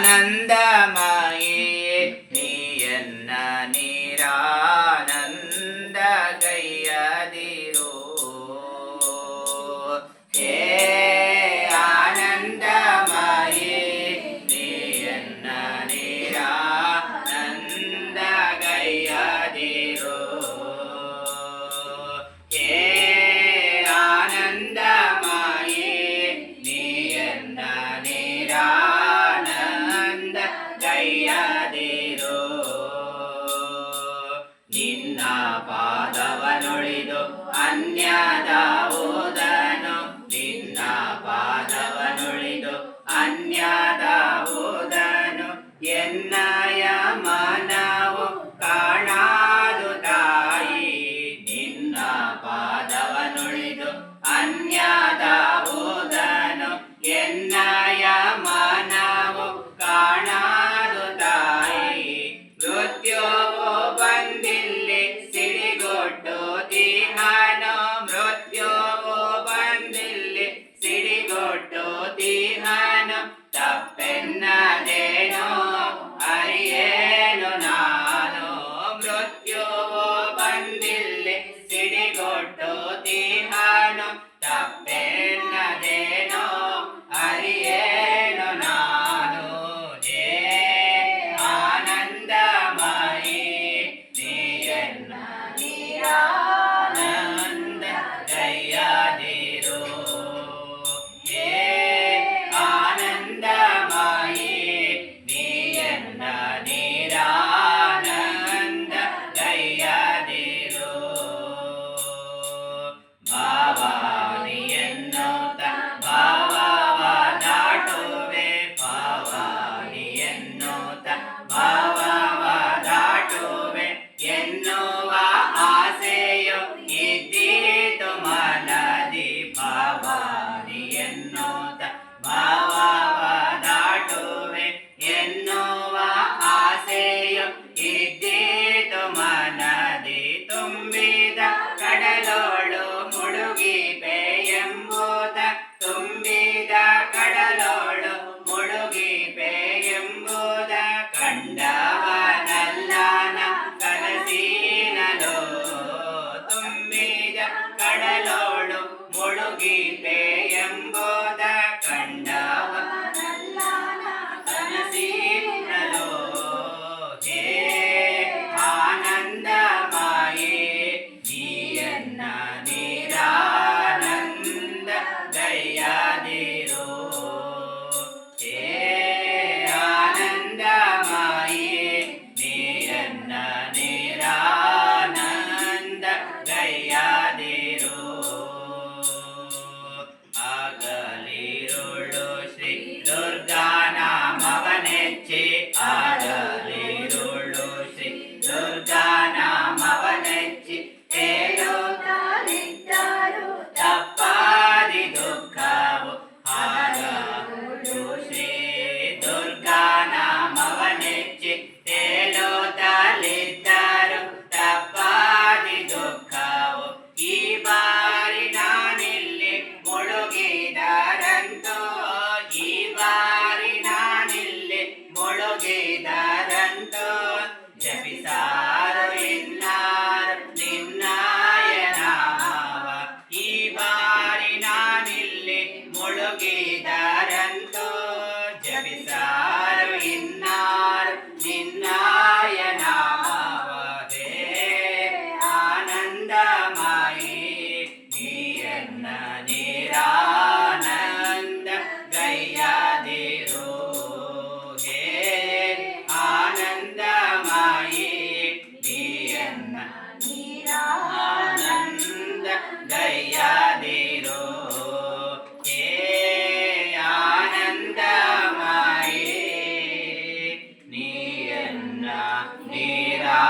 आनन्दमये ನಿನ್ನ ಪಾದವನುಳಿದು ಅನ್ಯದ ಓದನು ನಿನ್ನ ಪಾದವನುಳಿದು ಅನ್ಯದ ಓದನು ಎನ್ನಯ ಮನವು ಕಾಣಾದು ತಾಯಿ ನಿನ್ನ ಪಾದ ಕಡಲೋಳು ಮುಳುಗಿದೆ ಎಂಬುದ ಕಂಡವ. ಕನಸಿನಲೋ ಹೇ ಆನಂದಮಾಯೇ ನೀಯನ್ನ ನೀರಾನಂದ ದಯ್ಯ ಜಪಿಸಾರು ಇನ್ನಾರು ನಿನ್ನಾಯ ನಾಮ ಈ ಬಾರಿ ನಾನಿಲ್ಲಿ ಮುಳುಗಿದ ಅಯ್ಯದಿರೋ ಆನಂದಮಾಯೇ ನೀರನ್ನ ನೀರಾ